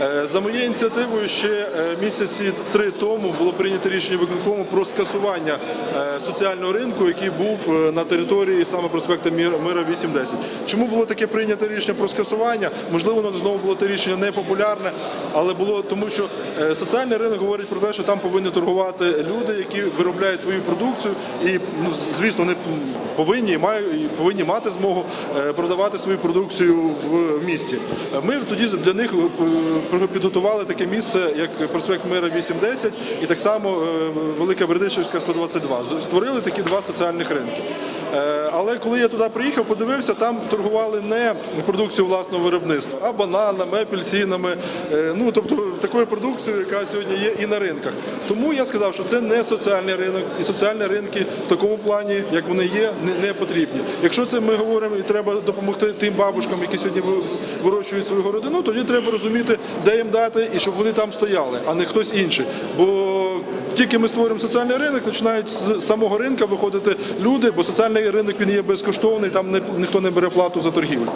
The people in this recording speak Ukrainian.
Е, За моєю ініціативою ще е, місяці три тому було прийнято рішення виконкому про скасування е, соціального ринку, який був на території саме проспекту Мира 810. Чому було таке прийнято рішення про скасування? Можливо, воно знову було те рішення непопулярне, але було тому, що соціальний ринок говорить про те, що там повинні торгувати люди, які виробляють свою продукцію, і ну, звісно, вони повинні і повинні мати змогу продавати свою продукцію в місті. Ми тоді для них підготували таке місце, як проспект Мира 810 і так само е, Велика Бердичівська 122. З- Створили такі два соціальних ринки. Е, Але коли я туди приїхав, подивився, там торгували не продукцією власного виробництва, а бананами, апельсинами. е, Ну тобто такою продукцією, яка сьогодні є і на ринках. Тому я сказав, що це не соціальний ринок, і соціальні ринки в такому плані, як вони є, не потрібні. Якщо це ми говоримо і треба допомогти тим бабушкам, які сьогодні вирощують свою городину, тоді треба розуміти, де їм дати і щоб вони там стояли, а не хтось інший. Бо тільки ми створюємо соціальний ринок, починають з самого ринка виходити люди, бо соціальний ринок він є безкоштовний, там ніхто не бере плату за торгівлю.